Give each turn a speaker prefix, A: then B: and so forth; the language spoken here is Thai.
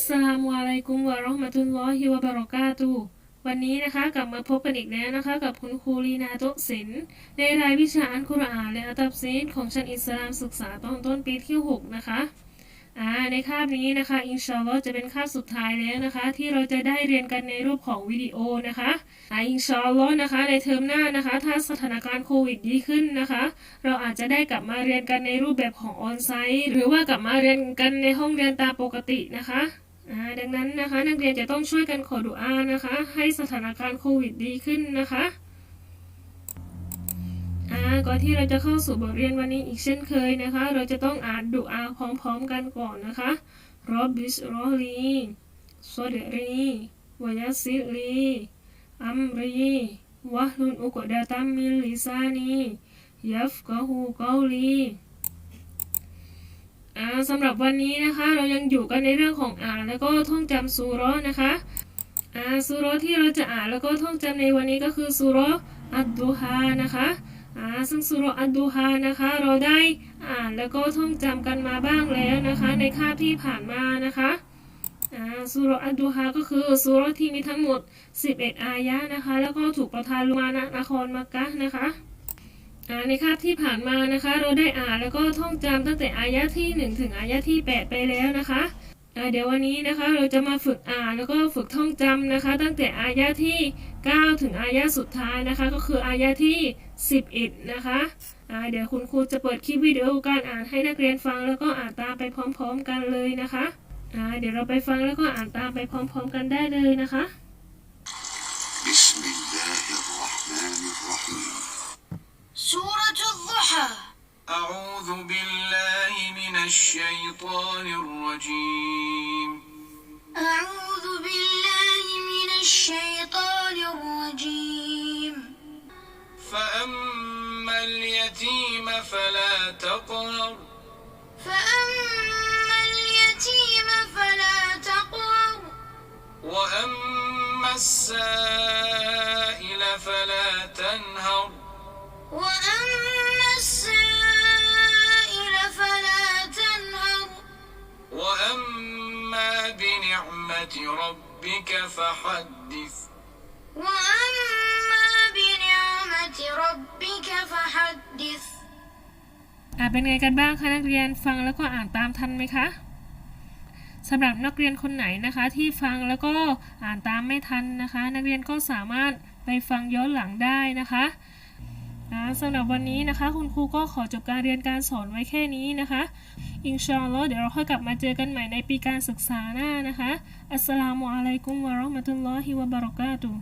A: สสลามุอะลัยกุมวะเราะห์มะตุลลอฮิวะบะเราะกาตุวันนี้นะคะกลับมาพบกันอีกแล้วนะคะ กับคุณครูลีนาโตศินในรายวิชาอันกุรอานและอัตับซีนของชั้นอิสลามศึกษาตอนต้นปีที่ 6 นะคะอ่าในคาบนี้นะคะอินชาอัลลอฮ์จะเป็นคาบสุดท้ายแล้วนะคะ ที่เราจะได้เรียนกันในรูปของวิดีโอนะคะอ่าอินชาอัลลอฮ์นะคะในเทอมหน้านะคะ ถ้าสถานการณ์โควิดดีขึ้นนะคะ เราอาจจะได้กลับมาเรียนกันในรูปแบบของออนไซต์หรือว่ากลับมาเรียนกันในห้องเรียนตามปกตินะคะ ดังนั้นนะคะ นักเรียนจะต้องช่วยกันขอดุอานะคะ ให้สถานการณ์โควิดดีขึ้นนะคะก่อนที่เราจะเข้าสู่บทเรียนวันนี้อีกเช่นเคยนะคะ เราจะต้องอ่านดุอาพร้อมๆกันก่อนนะคะรอบบิสรอลีซอดรีวายัสซิลีอัมรีวะลุนอุกดะตัมมิลิซานียัฟกะฮูเกาลี อ่าสำหรับวันนี้นะคะ เรายังอยู่กันในเรื่องของอ่านแล้วก็ท่องจำซูราะห์นะคะอ่าซูราะห์ที่เราจะอ่านแล้วก็ท่องจำในวันนี้ก็คือซูราะห์อัดดูฮานะคะอ่าซึ่งซูราะห์อัดดูฮานะคะ เราได้อ่านแล้วก็ท่องจำกันมาบ้างแล้วนะคะ ในคาบที่ผ่านมานะคะอ่าซูราะห์อัดดูฮาก็คือซูราะห์ที่มีทั้งหมด 11 อายะนะคะ แล้วก็ถูกประทานลงมาณนครมักกะนะคะ ในคาบที่ผ่านมานะคะ เราได้อ่านแล้วก็ท่องจำตั้งแต่อายะที่ 1 ถึงอายะที่ 8 ไปแล้วนะคะอ่าเดี๋ยววันนี้นะคะเราจะมาฝึกอ่านแล้วก็ฝึกท่องจำนะคะ ตั้งแต่อายะที่ 9 ถึงอายะสุดท้ายนะคะ ก็คืออายะที่ 11 นะคะอ่าเดี๋ยวคุณครูจะเปิดคลิปวิดีโอการอ่านให้นักเรียนฟังแล้วก็อ่านตามไปพร้อม ๆ กันเลยนะคะอ่าเดี๋ยวเราไปฟังแล้วก็อ่านตามไปพร้อม ๆ กันได้เลยนะคะ
B: بسم الله الرحمن الرحيم
C: سورة الضحى.
D: أعوذ بالله من الشيطان الرجيم.
C: أعوذ بالله من الشيطان الرجيم.
D: فأما اليتيم فلا تقهر.
C: فأما اليتيم فلا تقهر.
D: وأما السائل فلا
C: وأما السائل فلا تنهر
D: وأما بنعمة ربك فحدث
C: وأما بنعمة ربك فحدث
A: อ่าเป็นไงกันบ้างคะนักเรียนฟังแล้วก็อ่านตามทันไหมคะสำหรับนักเรียนคนไหนนะคะ ที่ฟังแล้วก็อ่านตามไม่ทันนะคะ นักเรียนก็สามารถไปฟังย้อนหลังได้นะคะ นะสำหรับวันนี้นะคะ คุณครูก็ขอจบการเรียนการสอนไว้แค่นี้นะคะอินชาอัลลอฮ์เดี๋ยวเราค่อยกลับมาเจอกันใหม่ในปีการศึกษาหน้านะคะ อัสสลามุอะลัยกุมวะเราะห์มะตุลลอฮิวะบะเราะกาตุฮ์